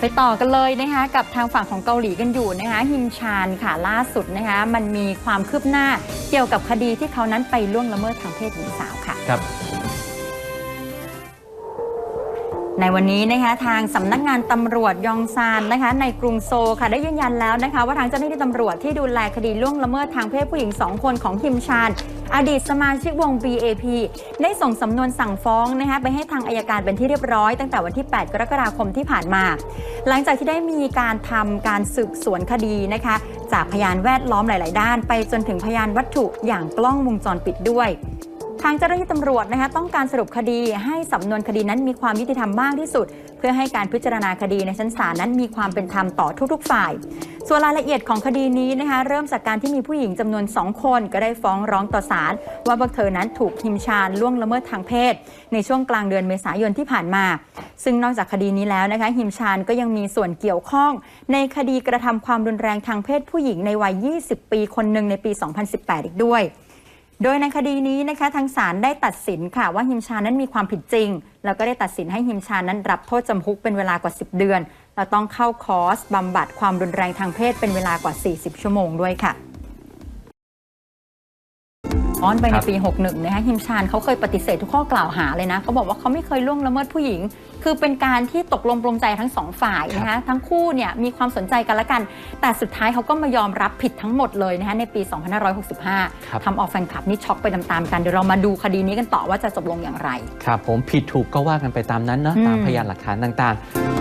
ไปต่อกันเลยนะคะกับทางฝั่งของเกาหลีกันอยู่นะคะฮิมชานค่ะล่าสุดนะคะมันมีความคืบหน้าเกี่ยวกับคดีที่เขานั้นไปล่วงละเมิดทางเพศหญิงสาวค่ะครับ ในวันนี้นะคะทางสำนักงานตำรวจยองซานนะคะ ในกรุงโซลค่ะได้ยืนยันแล้วนะคะ ว่าทางเจ้าหน้าที่ตำรวจที่ดูแลคดีล่วงละเมิดทางเพศผู้หญิง 2 คนของคิมชานอดีตสมาชิกวง BAP ได้ส่งสำนวนสั่งฟ้องนะคะไปให้ทางอายการเป็นที่เรียบร้อยตั้งแต่วันที่ 8 กรกฎาคมที่ผ่านมา หลังจากที่ได้มีการทำการสืบสวนคดีนะคะ จากพยานแวดล้อมหลาย ๆ ด้าน ไปจนถึงพยานวัตถุอย่างกล้องวงจรปิดด้วย ทางเจ้าหน้าที่ตำรวจนะคะต้องการสรุปคดีให้สำนวนคดีนั้นมีความยุติธรรมมากที่สุด เพื่อให้การพิจารณาคดีในชั้นศาลนั้นมีความเป็นธรรมต่อทุกๆฝ่าย ส่วนรายละเอียดของคดีนี้นะคะเริ่มจากการที่มีผู้หญิงจำนวน 2 คน ก็ได้ฟ้องร้องต่อศาลว่าพวกเธอนั้นถูกฮิมชาญล่วงละเมิดทางเพศ ในช่วงกลางเดือนเมษายนที่ผ่านมา ซึ่งนอกจากคดีนี้แล้วนะคะฮิมชาญก็ยังมีส่วนเกี่ยวข้อง ในคดีกระทำความรุนแรงทางเพศผู้หญิงในวัย 20 ปีคนหนึ่งในปี 2018 อีกด้วย โดยในคดีนี้นะคะทางศาลได้ตัดสินค่ะว่าฮิมชานั้นมีความผิดจริง แล้วก็ได้ตัดสินให้ฮิมชานั้นรับโทษจำคุกเป็นเวลากว่า 10 เดือน และต้องเข้าคอร์สบำบัดความรุนแรงทางเพศเป็นเวลากว่า 40 ชั่วโมงด้วยค่ะ ย้อนไปคในรับปี 61นะคะฮิมชานเขาเคยปฏิเสธทุกข้อกล่าวหาเลยนะเขาบอกว่าเขาไม่เคยล่วงละเมิดผู้หญิง คือเป็นการที่ตกลงปรงใจทั้งสองฝ่ายนะคะทั้งคู่เนี่ยมีความสนใจกันละกัน แต่สุดท้ายเขาก็มายอมรับผิดทั้งหมดเลยนะคะในปี 2565ครับทำเอาแฟนคลับนี่ช็อกไปตามๆกันเดี๋ยวเรามาดูคดีนี้กันต่อว่าจะจบลงอย่างไร ครับผมผิดถูกก็ว่ากันไปตามนั้นเนาะอืมตามพยานหลักฐานต่างๆ